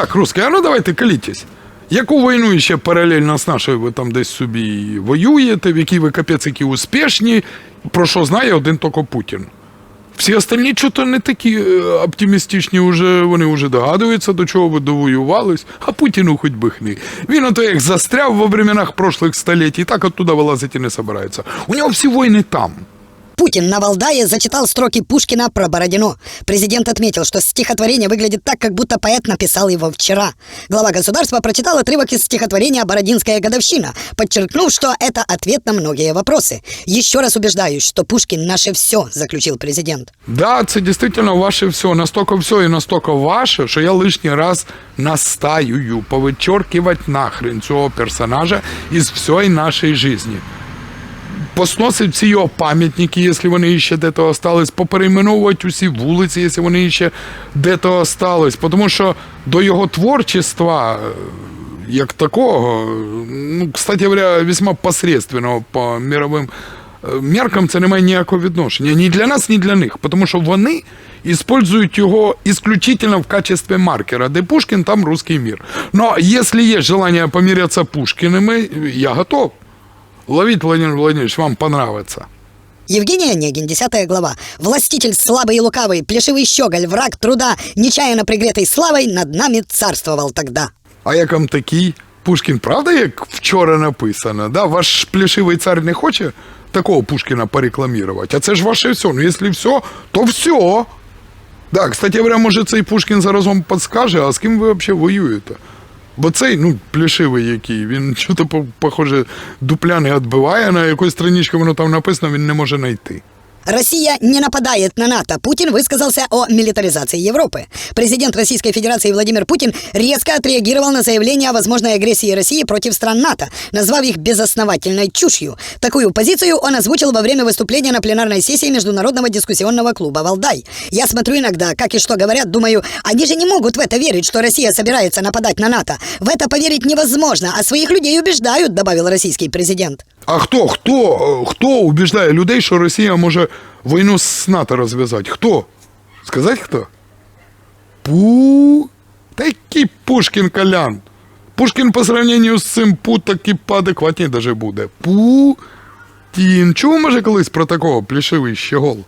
Так, русська, а ну давайте калітесь. Яку війну ще паралельно з нашою ви там десь собі воюєте, в якій ви капець які успішні, про що знає один тільки Путін. Всі остальні чого не такі е, оптимістичні, уже, вони вже догадуються, до чого ви довоювались, а Путіну хоч би хни. Він ото як застряв во временах прошлих століть, і так оттуда вилазити не собирається. У нього всі війни там. Путин на Валдае зачитал строки Пушкина про Бородино. Президент отметил, что стихотворение выглядит так, как будто поэт написал его вчера. Глава государства прочитал отрывок из стихотворения «Бородинская годовщина», подчеркнув, что это ответ на многие вопросы. Еще раз убеждаюсь, что Пушкин наше все, заключил президент. Да, це дійсно ваше все, настільки все і настільки ваше, що я лишній раз настаюю повичоркивать нахрен цього персонажа із всієї нашої житті. Посносить всі його пам'ятники, якщо вони ще де-то остались, поперейменовувати усі вулиці, якщо вони ще де-то остались. Тому що до його творчества, е, як такого, ну, кстати говоря, весьма посредственного по мировим е, меркам, це не має ніякого відношення. Ні для нас, ні для них. Тому що вони используют його исключительно в качестве маркера. Де Пушкін, там русский мир. Но если есть желание помиряться Пушкиными, я готов. Ловить, Владимир Владимирович, вам понравится. Евгений Онегин, 10 глава. Властитель слабый и лукавый, плешивый щеголь, враг труда, нечаянно пригретой славой над нами царствовал тогда. А як вам такий Пушкін, правда, як вчора написано? Да? Ваш плешивий цар не хоче такого Пушкіна порекламувати. А це ж ваше все. Ну, якщо все, то все. Да, кстати говоря, може цей Пушкін зараз вам підскаже, а з ким ви взагалі воюєте? Бо цей, ну, пляшивий, який, він що-то, по- похоже, дупляни відбиває, на якусь страничку воно там написано, він не може знайти. Россия не нападает на НАТО. Путин высказался о милитаризации Европы. Президент Российской Федерации Владимир Путин резко отреагировал на заявление о возможной агрессии России против стран НАТО, назвав их безосновательной чушью. Такую позицию он озвучил во время выступления на пленарной сессии Международного дискуссионного клуба «Валдай». Я смотрю иногда, как и что говорят, думаю, они же не могут в это верить, что Россия собирается нападать на НАТО. В это поверить невозможно, а своих людей убеждают, добавил российский президент. А хто, хто, е, хто убіждає людей, що Росія може Війну з НАТО развязать. Хто? Сказать хто? Пу. Такий Пушкін Колян. Пушкін по сравнению з цим пу таки поадекватній даже буде. Путін. Чого може колись про такого плішивий щегол?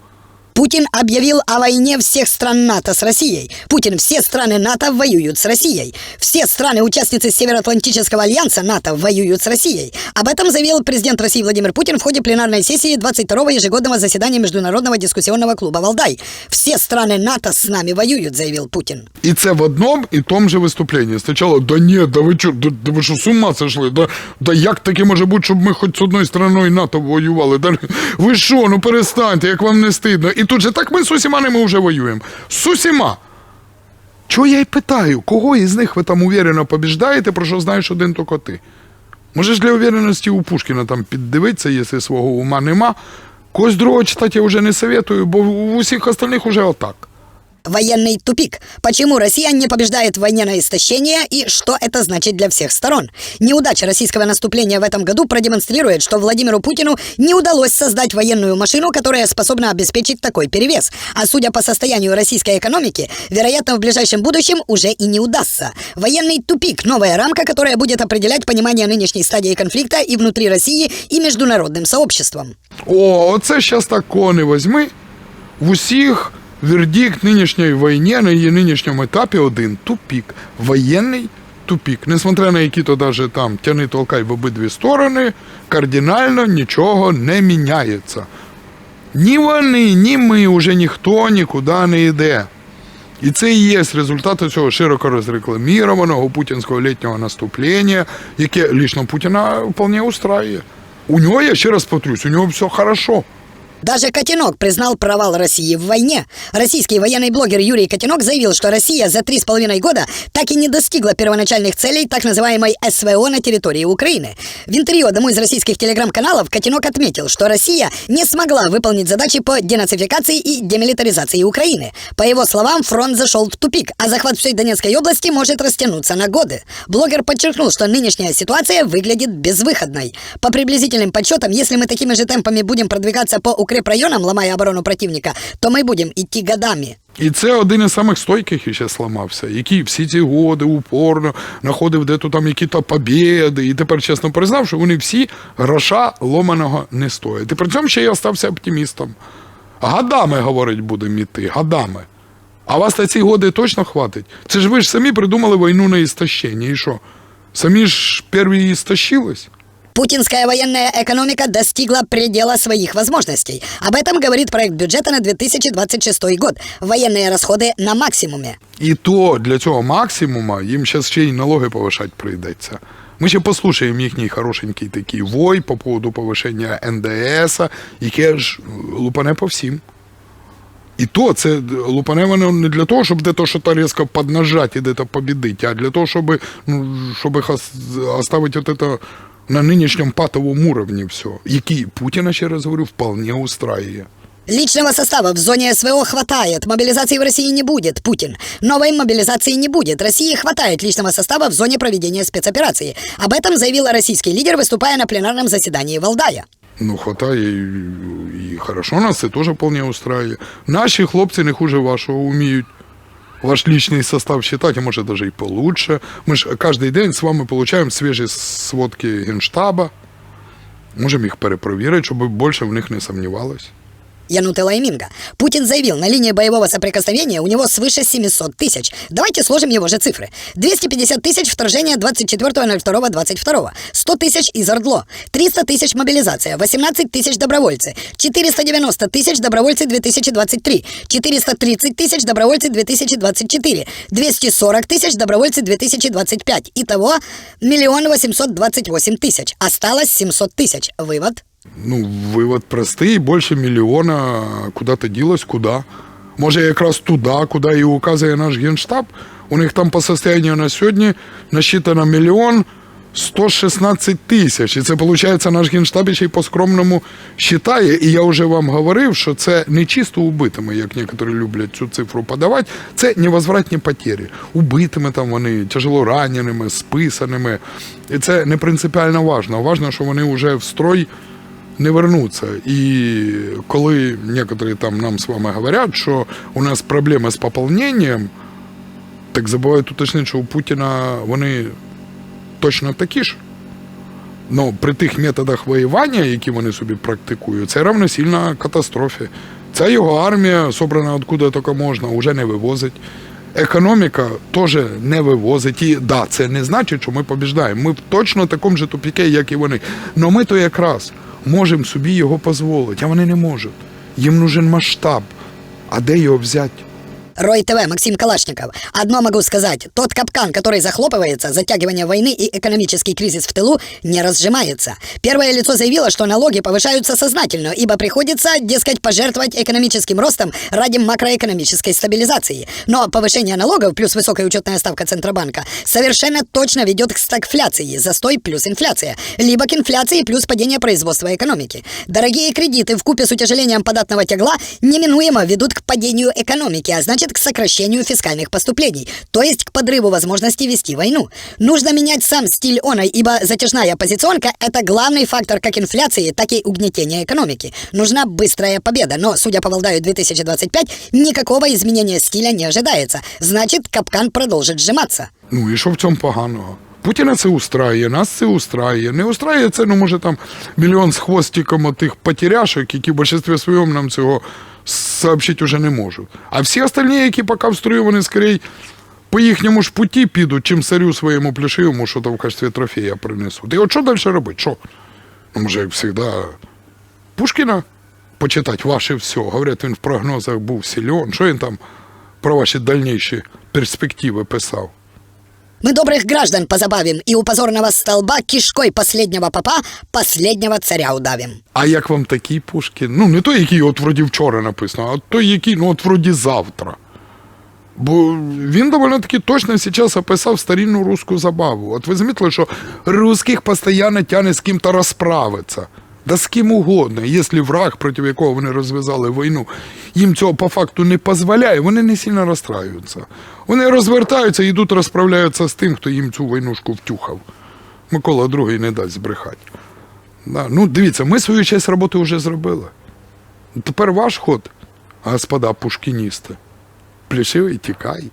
Путин объявил о войне всех стран НАТО с Россией. Путин, все страны НАТО воюют с Россией. Все страны-участницы Североатлантического альянса НАТО воюют с Россией. Об этом заявил президент России Владимир Путин в ходе пленарной сессии 22-го ежегодного заседания Международного дискуссионного клуба «Валдай». Все страны НАТО с нами воюют, заявил Путин. І це в одному і тому же виступленні. Спочатку, да ні, да ви чо, да, да ви що з ума сошли? Да, да як таке може бути, щоб ми хоч з одною стороною НАТО воювали? Да, ви що, ну перестаньте, як вам не стидно? І тут же так ми з усіма ними вже воюємо. З усіма. Чого я й питаю, кого із них ви там увірено побіждаєте, про що знаєш один тільки ти? Може ж для увереності у Пушкіна там піддивитися, якщо свого ума нема. Когось другого читати я вже не советую, бо у усіх остальних уже отак. Военный тупик. Почему Россия не побеждает в войне на истощение и что это значит для всех сторон? Неудача российского наступления в этом году продемонстрирует, что Владимиру Путину не удалось создать военную машину, которая способна обеспечить такой перевес. А судя по состоянию российской экономики, вероятно, в ближайшем будущем уже и не удастся. Военный тупик – новая рамка, которая будет определять понимание нынешней стадии конфликта и внутри России, и международным сообществом. О, оце щас так кони возьми. В усіх вердикт нинішньої війни на її нинішньому етапі один тупік. Воєнний тупік. Несмотря на які то даже там тяни толкай в обидві сторони, кардинально нічого не міняється. Ні вони, ні ми, уже ніхто нікуди не йде. І це і є результат цього широко розрекламірованого путінського літнього наступлення, яке лічно Путіна вполне устраює. У нього, я ще раз повторюсь, у нього все хорошо. Даже Котенок признал провал России в войне. Российский военный блогер Юрий Котенок заявил, что Россия за три с половиной года так и не достигла первоначальных целей так называемой СВО на территории Украины. В интервью одному из российских телеграм-каналов Котенок отметил, что Россия не смогла выполнить задачи по денацификации и демилитаризации Украины. По его словам, фронт зашел в тупик, а захват всей Донецкой области может растянуться на годы. Блогер подчеркнул, что нынешняя ситуация выглядит безвыходной. По приблизительным подсчетам, если мы такими же темпами будем продвигаться по укрепрайонам, ломая оборону противника, то мы будем идти годами. І це один із самих стойких іще сламався, який всі ці годи упорно знаходив де то там які-то побєди, і тепер чесно признав, що вони всі гроша ломаного не стоять. І при цьому ще й остався оптимістом. Гадами, говорить, будемо іти, гадами. А вас на ці годи точно хватить? Це ж ви ж самі придумали війну на істощення. І що? Самі ж перві істощились? Путинская военная экономика достигла предела своих возможностей. Об этом говорит проект бюджета на 2026 год. Военные расходы на максимуме. І то для цього максимума їм зараз ще й налоги повишати прийдеться. Ми ще послухаємо їхній хорошенький такий вой по поводу повишення НДС, яке ж лупане по всім. І то це лупане воно не для того, щоб де-то що-то різко поднажати і де-то побідити, а для того, щоб, ну, щоб їх ос- оставити от это на нинішньому патовому уровні все, який Путіна, ще раз говорю, вполне устраює. Личного состава в зоне СВО хватает. Мобилизации в России не будет, Путин. Новой мобилизации не будет. России хватает личного состава в зоне проведения спецоперации. Об этом заявил российский лидер, выступая на пленарном заседании Валдая. Ну, хватає і, і хорошо, нас це теж вполне устраиває. Наші хлопці не хуже вашого вміють. Ваш личный состав считать, а может даже и получше. Мы же каждый день с вами получаем свежие сводки Генштаба. Можемо їх перепровірити, щоб більше в них не сомневалось. Януты Лайминга. Путин заявил, на линии боевого соприкосновения у него свыше 700 тысяч. Давайте сложим его же цифры. 250 тысяч вторжения 24.02.22. 100 тысяч из Ордло. 300 тысяч мобилизация. 18 тысяч добровольцы. 490 тысяч добровольцы 2023. 430 тысяч добровольцы 2024. 240 тысяч добровольцы 2025. Итого миллион восемьсот двадцать восемь тысяч. Осталось 700 тысяч. Вывод. Ну, вивод простий, більше мільйона куди-то ділось, куди. Може, якраз туди, куди і указує наш генштаб. У них там по состоянию на сьогодні насчитано мільйон 116 тисяч. І це, виходить, наш генштаб ще й по-скромному считає. І я вже вам говорив, що це не чисто убитими, як некоторі люблять цю цифру подавати, це невозвратні потери. Убитими там вони, тяжело раненими, списаними. І це не принципіально важно. Важно, що вони вже в строй не вернуться. І коли некоторі там нам з вами говорять, що у нас проблеми з поповненням, так забувають уточнити, що у Путіна вони точно такі ж. Ну, при тих методах воювання, які вони собі практикують, це равносильно катастрофі. Ця його армія, собрана откуда тільки можна, вже не вивозить. Економіка теж не вивозить. І да, це не значить, що ми побіждаємо. Ми в точно такому же тупіке, як і вони. Но ми то якраз можемо собі його дозволити, а вони не можуть. Їм нужен масштаб. А де його взяти? Рой ТВ, Максим Калашников. Одно могу сказать. Тот капкан, который захлопывается, затягивание войны и экономический кризис в тылу, не разжимается. Первое лицо заявило, что налоги повышаются сознательно, ибо приходится, дескать, пожертвовать экономическим ростом ради макроэкономической стабилизации. Но повышение налогов плюс высокая учетная ставка Центробанка совершенно точно ведет к стагфляции, застой плюс инфляция, либо к инфляции плюс падение производства экономики. Дорогие кредиты в купе с утяжелением податного тягла неминуемо ведут к падению экономики, а значит к сокращению фискальных поступлений, то есть к подрыву возможности вести войну. Нужно менять сам стиль оной, ибо затяжная оппозиционка – это главный фактор как инфляции, так и угнетения экономики. Нужна быстрая победа, но, судя по Валдаю 2025, никакого изменения стиля не ожидается. Значит, капкан продолжит сжиматься. Ну і що в цьому поганого? Путіна це устраює, нас це устраює. Не устраює це, ну може там мільйон з хвостиком отих потеряшок, які в більшості своєму нам цього сообщити вже не можуть. А всі остальні, які поки в строю, вони скоріше по їхньому ж путі підуть, чим царю своєму плюшивому, що там в качестві трофея принесуть. І от що далі робити? Що? Ну, може, як завжди, Пушкіна почитати ваше все. Говорять, він в прогнозах був силен. Що він там про ваші дальніші перспективи писав? Мы добрых граждан позабавим и у позорного столба кишкой последнего попа последнего царя удавим. А як вам такий Пушкін? Ну, не той, який от вроді вчора написано, а той, який ну от вроді завтра. Бо він доволі таки точно зараз описав старинну русську забаву. От ви замітили, що русських постійно тягне з ким-то розправитися. Да з ким угодно, якщо враг, проти якого вони розв'язали війну, їм цього по факту не дозволяє, вони не сильно розстраюються. Вони розвертаються і йдуть розправляються з тим, хто їм цю війнушку втюхав. Микола II не дасть збрехати. Да. Ну, дивіться, ми свою часть роботи вже зробили. Тепер ваш ход, господа пушкіністи. Плюшивий тікай.